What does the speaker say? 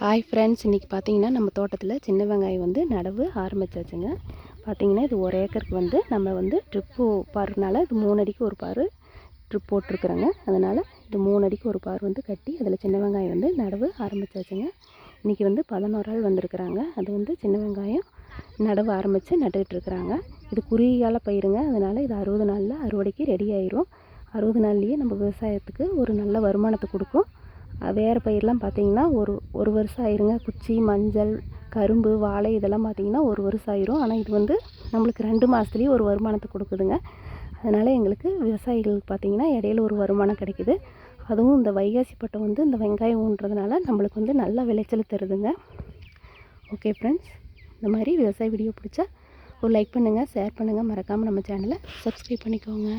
Hi friends இன்றைக்கி பார்த்தீங்கன்னா நம்ம தோட்டத்தில் சின்ன வெங்காயம் வந்து நடவு ஆரம்பிச்சாச்சுங்க. பார்த்தீங்கன்னா இது ஒரு ஏக்கருக்கு வந்து நம்ம வந்து ட்ரிப்பு பாருனால இது மூணு அடிக்கு ஒரு பாரு ட்ரிப் போட்டிருக்குறோங்க. அதனால் இது மூணு அடிக்கு ஒரு பார் வந்து கட்டி அதில் சின்ன வெங்காயம் வந்து நடவு ஆரம்பிச்சாச்சுங்க. இன்றைக்கி வந்து பதினோரு ஆள் வந்திருக்குறாங்க. அது வந்து சின்ன வெங்காயம் நடவு ஆரம்பித்து நட்டுக்கிட்டு இருக்கிறாங்க. இது குறுகியால் பயிருங்க. அதனால் இது அறுபது நாளில் அறுவடைக்கு ரெடி ஆயிரும். அறுபது நாள்லேயே நம்ம விவசாயத்துக்கு ஒரு நல்ல வருமானத்தை கொடுக்கும். வேறு பயிரெலாம் பார்த்தீங்கன்னா ஒரு ஒரு வருஷம் ஆயிருங்க. குச்சி மஞ்சள் கரும்பு வாழை இதெல்லாம் பார்த்தீங்கன்னா ஒரு வருஷம் ஆயிரும். ஆனால் இது வந்து நம்மளுக்கு ரெண்டு மாதத்துலேயே ஒரு வருமானத்தை கொடுக்குதுங்க. அதனால் எங்களுக்கு விவசாயிகளுக்கு பார்த்தீங்கன்னா இடையில ஒரு வருமானம் கிடைக்குது. அதுவும் இந்த வைகாசி பட்டம் வந்து இந்த வெங்காயம் ஊன்றதுனால நம்மளுக்கு வந்து நல்லா விளைச்சல் தருதுங்க. ஓகே ஃப்ரெண்ட்ஸ் இந்த மாதிரி விவசாய வீடியோ பிடிச்சா ஒரு லைக் பண்ணுங்கள் ஷேர் பண்ணுங்கள் மறக்காமல் நம்ம சேனலை சப்ஸ்கிரைப் பண்ணிக்கோங்க.